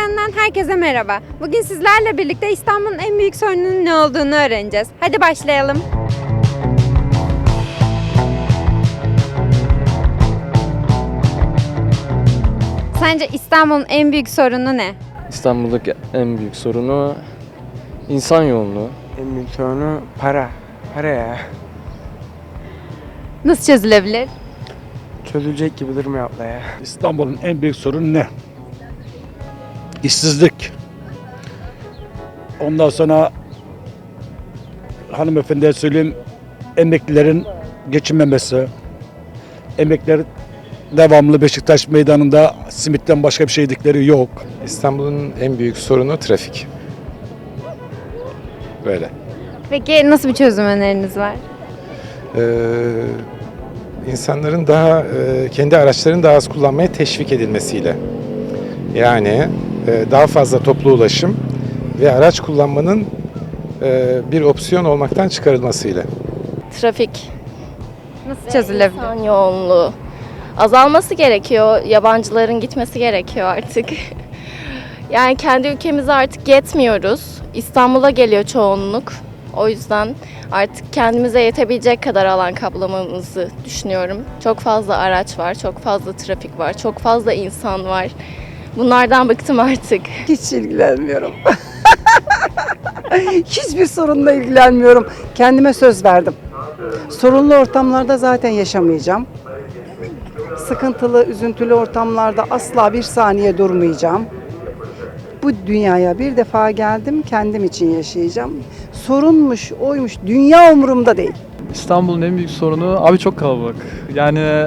Keşif Ekranı'ndan herkese merhaba. Bugün sizlerle birlikte İstanbul'un en büyük sorununun ne olduğunu öğreneceğiz. Hadi başlayalım. Sence İstanbul'un en büyük sorunu ne? İstanbul'daki en büyük sorunu insan yoğunluğu. En büyük sorunu para. Para ya. Nasıl çözülebilir? Çözülecek gibi durmuyor abla ya. İstanbul'un en büyük sorunu ne? İşsizlik. Ondan sonra hanımefendiye söyleyeyim emeklilerin geçinmemesi. Emekliler devamlı Beşiktaş meydanında simitten başka bir şey yedikleri yok. İstanbul'un en büyük sorunu trafik. Böyle. Peki nasıl bir çözüm öneriniz var? Ee, insanların daha e, kendi araçlarını daha az kullanmaya teşvik edilmesiyle. Yani daha fazla toplu ulaşım ve araç kullanmanın e, bir opsiyon olmaktan çıkarılmasıyla. Trafik, Nasıl çözülebilir? insan yoğunluğu azalması gerekiyor. Yabancıların gitmesi gerekiyor artık. yani kendi ülkemize artık yetmiyoruz. İstanbul'a geliyor çoğunluk. O yüzden artık kendimize yetebilecek kadar alan kaplamamızı düşünüyorum. Çok fazla araç var, çok fazla trafik var, çok fazla insan var. Bunlardan bıktım artık. Hiç ilgilenmiyorum. Hiçbir sorunla ilgilenmiyorum. Kendime söz verdim. Sorunlu ortamlarda zaten yaşamayacağım. Sıkıntılı, üzüntülü ortamlarda asla bir saniye durmayacağım. Bu dünyaya bir defa geldim, kendim için yaşayacağım. Sorunmuş, oymuş, dünya umurumda değil. İstanbul'un en büyük sorunu abi çok kalabalık. Yani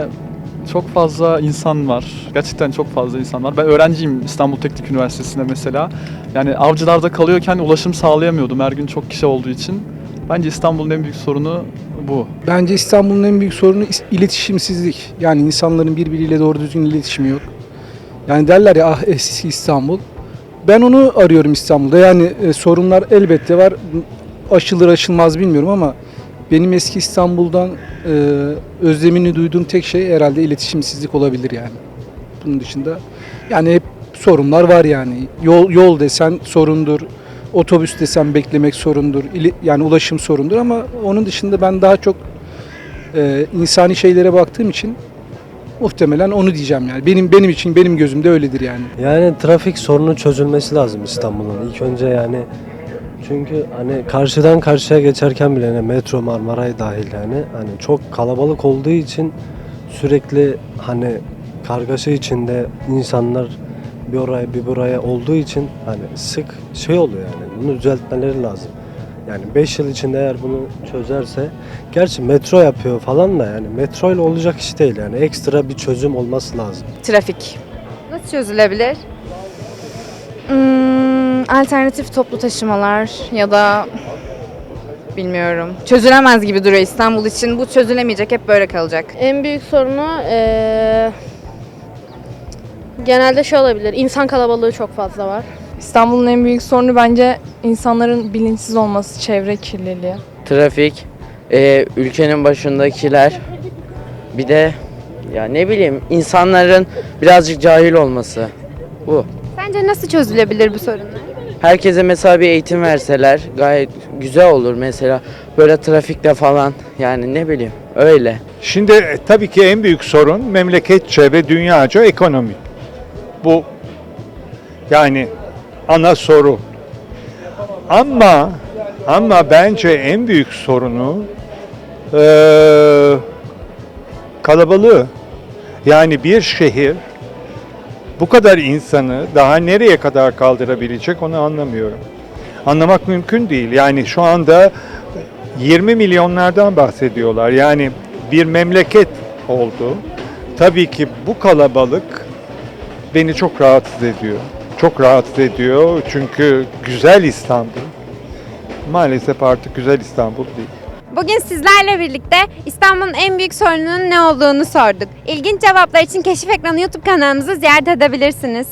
çok fazla insan var. Gerçekten çok fazla insan var. Ben öğrenciyim İstanbul Teknik Üniversitesi'nde mesela. Yani avcılarda kalıyorken ulaşım sağlayamıyordum her gün çok kişi olduğu için. Bence İstanbul'un en büyük sorunu bu. Bence İstanbul'un en büyük sorunu iletişimsizlik. Yani insanların birbiriyle doğru düzgün iletişimi yok. Yani derler ya ah eski İstanbul. Ben onu arıyorum İstanbul'da. Yani e, sorunlar elbette var. Aşılır aşılmaz bilmiyorum ama benim eski İstanbul'dan e, özlemini duyduğum tek şey herhalde iletişimsizlik olabilir yani. Bunun dışında yani hep sorunlar var yani. Yol yol desen sorundur. Otobüs desen beklemek sorundur. İli- Yani ulaşım sorundur ama onun dışında ben daha çok e, insani şeylere baktığım için muhtemelen onu diyeceğim yani. Benim benim için benim gözümde öyledir yani. Yani trafik sorunu çözülmesi lazım İstanbul'un. İlk önce yani çünkü hani karşıdan karşıya geçerken bile hani metro Marmaray dahil yani hani çok kalabalık olduğu için sürekli hani kargaşa içinde insanlar bir oraya bir buraya olduğu için hani sık şey oluyor yani bunu düzeltmeleri lazım. Yani 5 yıl içinde eğer bunu çözerse gerçi metro yapıyor falan da yani metro ile olacak iş değil yani ekstra bir çözüm olması lazım. Trafik. Nasıl çözülebilir? Hmm, alternatif toplu taşımalar ya da bilmiyorum. Çözülemez gibi duruyor İstanbul için. Bu çözülemeyecek, hep böyle kalacak. En büyük sorunu eee, genelde şey olabilir. İnsan kalabalığı çok fazla var. İstanbul'un en büyük sorunu bence insanların bilinçsiz olması, çevre kirliliği. Trafik, e, ülkenin başındakiler, bir de ya ne bileyim insanların birazcık cahil olması. Bu. Sence nasıl çözülebilir bu sorunlar? Herkese mesela bir eğitim verseler gayet güzel olur mesela. Böyle trafikte falan yani ne bileyim öyle. Şimdi e, tabii ki en büyük sorun memleketçe ve dünyaca ekonomi. Bu yani ana soru. Ama ama bence en büyük sorunu eee kalabalığı. Yani bir şehir bu kadar insanı daha nereye kadar kaldırabilecek onu anlamıyorum. Anlamak mümkün değil. Yani şu anda 20 milyonlardan bahsediyorlar. Yani bir memleket oldu. Tabii ki bu kalabalık beni çok rahatsız ediyor. Çok rahatsız ediyor çünkü güzel İstanbul maalesef artık güzel İstanbul değil. Bugün sizlerle birlikte İstanbul'un en büyük sorununun ne olduğunu sorduk. İlginç cevaplar için Keşif Ekranı YouTube kanalımızı ziyaret edebilirsiniz.